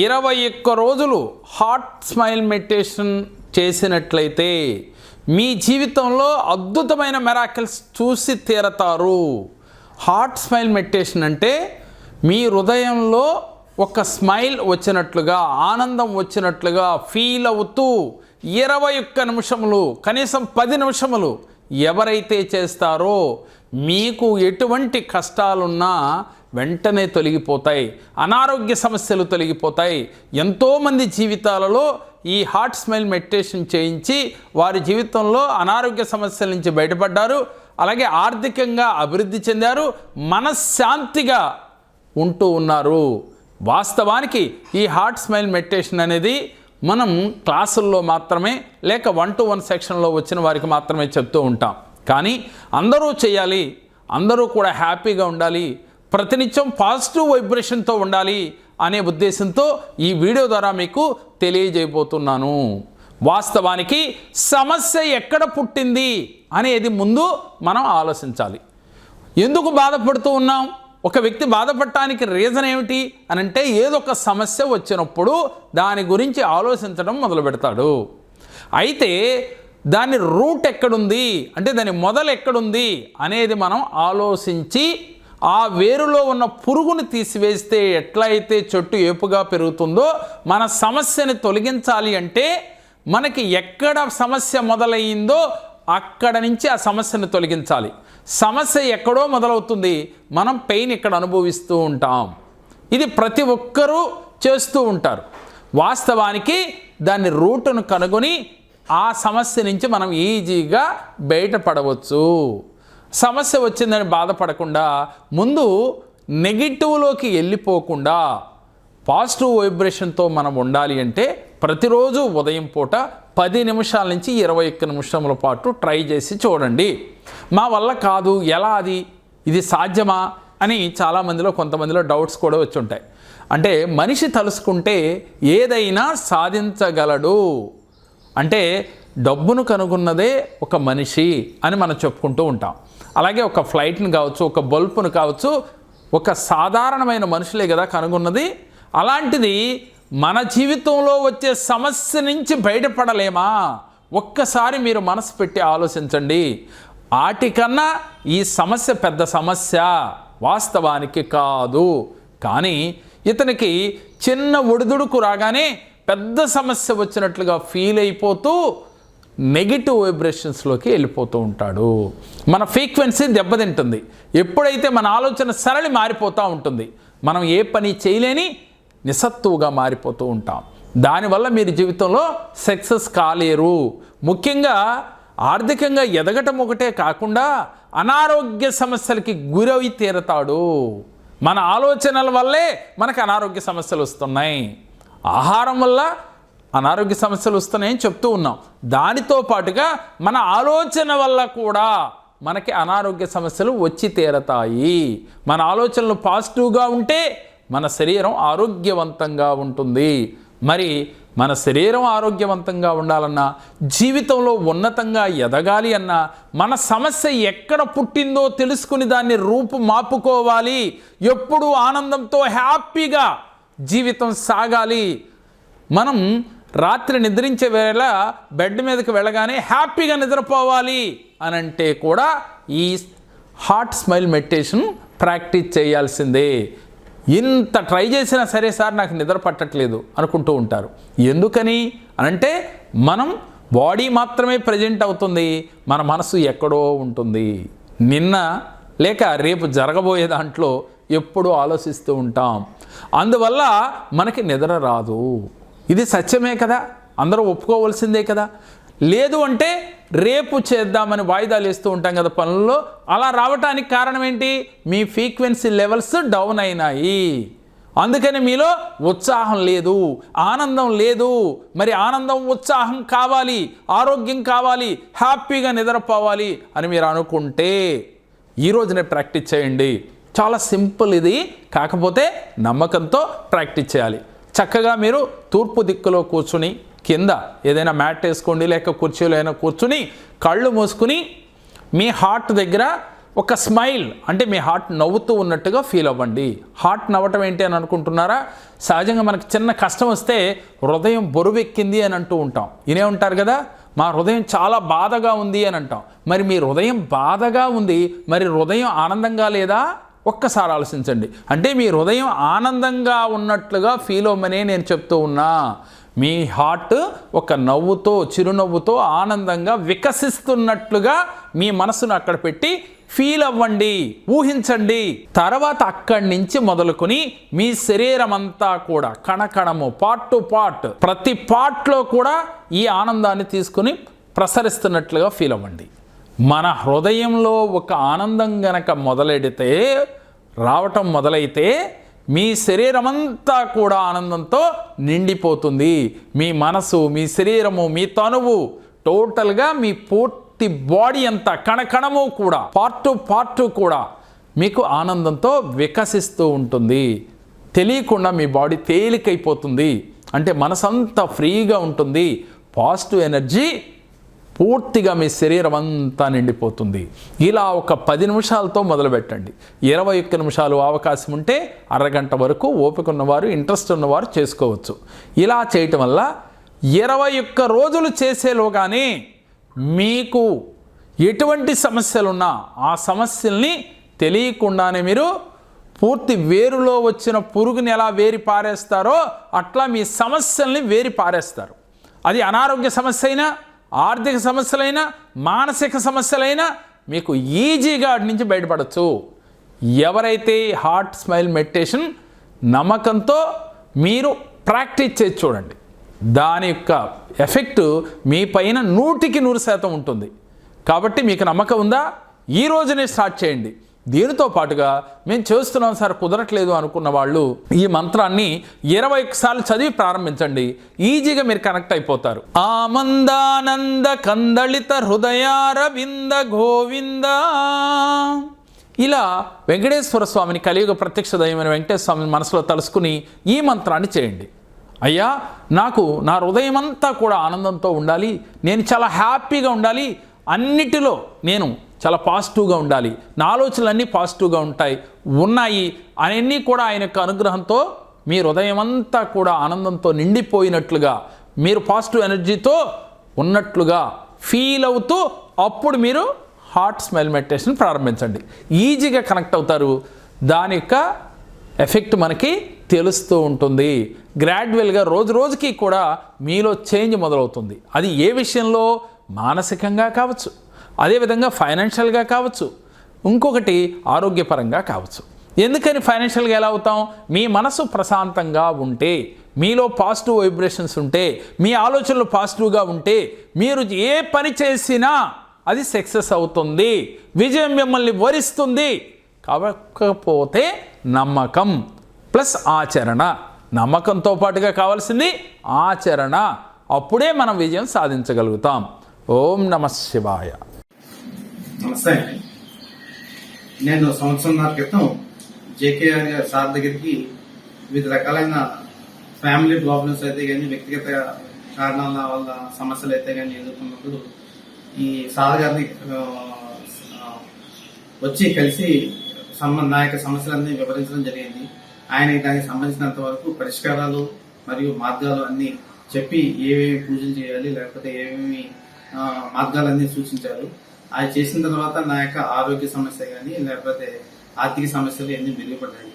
ఇరవై ఒక్క రోజులు హార్ట్ స్మైల్ మెడిటేషన్ చేసినట్లయితే మీ జీవితంలో అద్భుతమైన మెరాకిల్స్ చూసి తీరతారు. హార్ట్ స్మైల్ మెడిటేషన్ అంటే మీ హృదయంలో ఒక స్మైల్ వచ్చినట్లుగా ఆనందం వచ్చినట్లుగా ఫీల్ అవుతూ ఇరవై ఒక్క నిమిషములు కనీసం పది నిమిషములు ఎవరైతే చేస్తారో మీకు ఎటువంటి కష్టాలున్నా వెంటనే తొలగిపోతాయి. అనారోగ్య సమస్యలు తొలగిపోతాయి. ఎంతోమంది జీవితాలలో ఈ హార్ట్ స్మైల్ మెడిటేషన్ చేయించి వారి జీవితంలో అనారోగ్య సమస్యల నుంచి బయటపడ్డారు. అలాగే ఆర్థికంగా అభివృద్ధి చెందారు. మనశ్శాంతిగా ఉంటూ ఉన్నారు. వాస్తవానికి ఈ హార్ట్ స్మైల్ మెడిటేషన్ అనేది మనం క్లాసుల్లో మాత్రమే లేక వన్ టు వన్ సెక్షన్లో వచ్చిన వారికి మాత్రమే చెప్తూ ఉంటాం. కానీ అందరూ చేయాలి. అందరూ కూడా హ్యాపీగా ఉండాలి. ప్రతినిత్యం పాజిటివ్ వైబ్రేషన్తో ఉండాలి అనే ఉద్దేశంతో ఈ వీడియో ద్వారా మీకు తెలియజేయబోతున్నాను. వాస్తవానికి సమస్య ఎక్కడ పుట్టింది అనేది ముందు మనం ఆలోచించాలి. ఎందుకు బాధపడుతూ ఉన్నాం? ఒక వ్యక్తి బాధపడటానికి రీజన్ ఏమిటి? అని అంటే ఏదో ఒక సమస్య వచ్చినప్పుడు దాని గురించి ఆలోచించడం మొదలు పెడతాడు. అయితే దాని రూట్ ఎక్కడుంది? అంటే దాని మొదలు ఎక్కడుంది? అనేది మనం ఆలోచించి ఆ వేరులో ఉన్న పురుగుని తీసివేస్తే ఎట్లయితే చెట్టు ఏపుగా పెరుగుతుందో మన సమస్యని తొలగించాలి అంటే మనకి ఎక్కడ సమస్య మొదలయ్యిందో అక్కడ నుంచి ఆ సమస్యను తొలగించాలి. సమస్య ఎక్కడో మొదలవుతుంది. మనం పెయిన్ ఇక్కడ అనుభవిస్తూ ఉంటాం. ఇది ప్రతి ఒక్కరూ చేస్తూ ఉంటారు. వాస్తవానికి దాని రూటును కనుగొని ఆ సమస్య నుంచి మనం ఈజీగా బయటపడవచ్చు. సమస్య వచ్చిందని బాధపడకుండా ముందు నెగిటివ్లోకి వెళ్ళిపోకుండా పాజిటివ్ వైబ్రేషన్తో మనం ఉండాలి అంటే ప్రతిరోజు ఉదయం పూట పది నిమిషాల నుంచి ఇరవై ఒక్క నిమిషముల పాటు ట్రై చేసి చూడండి. మా వల్ల కాదు ఎలా అది? ఇది సాధ్యమా? అని చాలామందిలో కొంతమందిలో డౌట్స్ కూడా వచ్చి ఉంటాయి. అంటే మనిషి తలుసుకుంటే ఏదైనా సాధించగలడు. అంటే డబ్బును కనుగొన్నదే ఒక మనిషి అని మనం చెప్పుకుంటూ ఉంటాం. అలాగే ఒక ఫ్లైట్ని కావచ్చు ఒక బల్బును కావచ్చు ఒక సాధారణమైన మనుషులే కదా కనుగొన్నది. అలాంటిది మన జీవితంలో వచ్చే సమస్య నుంచి బయటపడలేమా? ఒక్కసారి మీరు మనసు పెట్టి ఆలోచించండి. వాటికన్నా ఈ సమస్య పెద్ద సమస్య వాస్తవానికి కాదు. కానీ ఇతనికి చిన్న ఒడిదుడుకు రాగానే పెద్ద సమస్య వచ్చినట్లుగా ఫీల్ అయిపోతూ నెగిటివ్ వైబ్రేషన్స్లోకి వెళ్ళిపోతూ ఉంటాడు. మన ఫ్రీక్వెన్సీ దెబ్బతింటుంది. ఎప్పుడైతే మన ఆలోచన సరళి మారిపోతూ ఉంటుంది మనం ఏ పని చేయలేని నిస్సత్తువుగా మారిపోతూ ఉంటాం. దానివల్ల మీరు జీవితంలో సక్సెస్ కాలేరు. ముఖ్యంగా ఆర్థికంగా ఎదగటం ఒకటే కాకుండా అనారోగ్య సమస్యలకి గురవి తీరతాడు. మన ఆలోచనల వల్లే మనకు అనారోగ్య సమస్యలు వస్తున్నాయి. ఆహారం వల్ల అనారోగ్య సమస్యలు వస్తున్నాయని చెప్తూ ఉన్నాం. దానితో పాటుగా మన ఆలోచన వల్ల కూడా మనకి అనారోగ్య సమస్యలు వచ్చి తీరతాయి. మన ఆలోచనలు పాజిటివ్గా ఉంటే మన శరీరం ఆరోగ్యవంతంగా ఉంటుంది. మరి మన శరీరం ఆరోగ్యవంతంగా ఉండాలన్నా జీవితంలో ఉన్నతంగా ఎదగాలి అన్నా మన సమస్య ఎక్కడ పుట్టిందో తెలుసుకుని దాన్ని రూపు మాపుకోవాలి. ఎప్పుడు ఆనందంతో హ్యాపీగా జీవితం సాగాలి. మనం రాత్రి నిద్రించే వేళ బెడ్ మీదకి వెళ్ళగానే హ్యాపీగా నిద్రపోవాలి అని అంటే కూడా ఈ హార్ట్ స్మైల్ మెడిటేషన్ ప్రాక్టీస్ చేయాల్సిందే. ఇంత ట్రై చేసినా సరే సార్ నాకు నిద్ర పట్టట్లేదు అనుకుంటూ ఉంటారు. ఎందుకని అనంటే మనం బాడీ మాత్రమే ప్రజెంట్ అవుతుంది. మన మనసు ఎక్కడో ఉంటుంది. నిన్న లేక రేపు జరగబోయే దాంట్లో ఎప్పుడూ ఆలోచిస్తూ ఉంటాం. అందువల్ల మనకి నిద్ర రాదు. ఇది సత్యమే కదా? అందరూ ఒప్పుకోవాల్సిందే కదా? లేదు అంటే రేపు చేద్దామని వాయిదాలు వేస్తూ ఉంటాం కదా పనుల్లో. అలా రావటానికి కారణం ఏంటి మీ ఫ్రీక్వెన్సీ లెవెల్స్ డౌన్ అయినాయి. అందుకని మీలో ఉత్సాహం లేదు ఆనందం లేదు. మరి ఆనందం ఉత్సాహం కావాలి ఆరోగ్యం కావాలి హ్యాపీగా నిద్రపోవాలి అని మీరు అనుకుంటే ఈ రోజునే ప్రాక్టీస్ చేయండి. చాలా సింపుల్ ఇది. కాకపోతే నమ్మకంతో ప్రాక్టీస్ చేయాలి. చక్కగా మీరు తూర్పు దిక్కులో కూర్చుని కింద ఏదైనా మ్యాట్ వేసుకోండి లేక కుర్చీలో అయినా కూర్చుని కళ్ళు మూసుకుని మీ హార్ట్ దగ్గర ఒక స్మైల్ అంటే మీ హార్ట్ నవ్వుతూ ఉన్నట్టుగా ఫీల్ అవ్వండి. హార్ట్ నవ్వటం ఏంటి అని అనుకుంటున్నారా? సహజంగా మనకు చిన్న కష్టం వస్తే హృదయం బరువెక్కింది అని అంటూ ఉంటాం. ఇనే ఉంటారు కదా? మా హృదయం చాలా బాధగా ఉంది అని అంటాం. మరి మీ హృదయం బాధగా ఉంది మరి హృదయం ఆనందంగా లేదా? ఒక్కసారి ఆలోచించండి. అంటే మీ హృదయం ఆనందంగా ఉన్నట్లుగా ఫీల్ అవ్వమనే నేను చెప్తూ ఉన్నా. మీ హార్ట్ ఒక నవ్వుతో చిరునవ్వుతో ఆనందంగా వికసిస్తున్నట్లుగా మీ మనసును అక్కడ పెట్టి ఫీల్ అవ్వండి ఊహించండి. తర్వాత అక్కడి నుంచి మొదలుకొని మీ శరీరం అంతా కూడా కణకణము పార్ట్ టు పార్ట్ ప్రతి పార్ట్లో కూడా ఈ ఆనందాన్ని తీసుకుని ప్రసరిస్తున్నట్లుగా ఫీల్ అవ్వండి. మన హృదయంలో ఒక ఆనందం గనక మొదలెడితే రావటం మొదలైతే మీ శరీరం అంతా కూడా ఆనందంతో నిండిపోతుంది. మీ మనసు మీ శరీరము మీ తనువు టోటల్గా మీ పూర్తి బాడీ అంతా కణకణము కూడా పార్ట్ పార్ట్ కూడా మీకు ఆనందంతో వికసిస్తూ ఉంటుంది. తెలియకుండా మీ బాడీ తేలికైపోతుంది. అంటే మనసంతా ఫ్రీగా ఉంటుంది. పాజిటివ్ ఎనర్జీ పూర్తిగా మీ శరీరం అంతా నిండిపోతుంది. ఇలా ఒక పది నిమిషాలతో మొదలుపెట్టండి. ఇరవై ఒక్క నిమిషాలు అవకాశం ఉంటే అరగంట వరకు ఓపిక ఉన్నవారు ఇంట్రెస్ట్ ఉన్నవారు చేసుకోవచ్చు. ఇలా చేయటం వల్ల ఇరవై ఒక్క రోజులు చేసేలోగానే మీకు ఎటువంటి సమస్యలున్నా ఆ సమస్యల్ని తెలియకుండానే మీరు పూర్తి వేరులో వచ్చిన పురుగుని ఎలా వేరి పారేస్తారో అట్లా మీ సమస్యల్ని వేరి పారేస్తారు. అది అనారోగ్య సమస్య అయినా ఆర్థిక సమస్యలైనా మానసిక సమస్యలైనా మీకు ఈజీగా వాటి నుంచి బయటపడచ్చు. ఎవరైతే హార్ట్ స్మైల్ మెడిటేషన్ నమ్మకంతో మీరు ప్రాక్టీస్ చేసి చూడండి. దాని యొక్క ఎఫెక్ట్ మీ పైన నూటికి నూరు శాతం ఉంటుంది. కాబట్టి మీకు నమ్మకం ఉందా? ఈ రోజునే స్టార్ట్ చేయండి. దీనితో పాటుగా మేము చేస్తున్నాం సార్ కుదరట్లేదు అనుకున్న వాళ్ళు ఈ మంత్రాన్ని ఇరవై సార్లు చదివి ప్రారంభించండి. ఈజీగా మీరు కనెక్ట్ అయిపోతారు. ఆమందానంద కందళిత హృదయారవింద గోవింద. ఇలా వెంకటేశ్వర స్వామిని కలియుగ ప్రత్యక్ష దైవమైన వెంకటేశ్వర స్వామిని మనసులో తలుసుకుని ఈ మంత్రాన్ని చేయండి. అయ్యా నాకు నా హృదయం అంతా కూడా ఆనందంతో ఉండాలి. నేను చాలా హ్యాపీగా ఉండాలి. అన్నిటిలో నేను చాలా పాజిటివ్గా ఉండాలి. నా ఆలోచనలన్నీ పాజిటివ్గా ఉంటాయి ఉన్నాయి అవన్నీ కూడా ఆయన యొక్క అనుగ్రహంతో మీ హృదయం అంతా కూడా ఆనందంతో నిండిపోయినట్లుగా మీరు పాజిటివ్ ఎనర్జీతో ఉన్నట్లుగా ఫీల్ అవుతూ అప్పుడు మీరు హార్ట్ స్మెల్ మెడిటేషన్ ప్రారంభించండి. ఈజీగా కనెక్ట్ అవుతారు. దాని యొక్క ఎఫెక్ట్ మనకి తెలుస్తూ ఉంటుంది. గ్రాడ్యువల్గా రోజు రోజుకి కూడా మీలో చేంజ్ మొదలవుతుంది. అది ఏ విషయంలో? మానసికంగా కావచ్చు. అదేవిధంగా ఫైనాన్షియల్గా కావచ్చు. ఇంకొకటి ఆరోగ్యపరంగా కావచ్చు. ఎందుకని ఫైనాన్షియల్గా ఎలా అవుతాం? మీ మనసు ప్రశాంతంగా ఉంటే మీలో పాజిటివ్ వైబ్రేషన్స్ ఉంటే మీ ఆలోచనలు పాజిటివ్గా ఉంటే మీరు ఏ పని చేసినా అది సక్సెస్ అవుతుంది. విజయం మిమ్మల్ని వరిస్తుంది. కాకపోతే నమ్మకం ప్లస్ ఆచరణ. నమ్మకంతో పాటుగా కావాల్సింది ఆచరణ. అప్పుడే మనం విజయం సాధించగలుగుతాం. ఓం నమ శివాయ. నమస్తే. అండి నేను సంవత్సరంన్నర క్రితం జేకేఆర్ గారి సార్ దగ్గరికి వివిధ రకాలైన ఫ్యామిలీ ప్రాబ్లమ్స్ అయితే కానీ వ్యక్తిగత కారణాల వల్ల సమస్యలు అయితే కానీ ఎదుర్కొన్నప్పుడు ఈ సార్ గారిని వచ్చి కలిసి సంబంధ నా యొక్క సమస్యలన్నీ వివరించడం జరిగింది. ఆయన దానికి సంబంధించినంత వరకు పరిష్కారాలు మరియు మార్గాలు అన్ని చెప్పి ఏమేమి పూజలు చేయాలి లేకపోతే ఏమేమి మార్గాలన్నీ సూచించారు. అది చేసిన తర్వాత నా యొక్క ఆరోగ్య సమస్య కానీ లేకపోతే ఆర్థిక సమస్యలు ఎన్ని మెరుగుపడ్డాయి.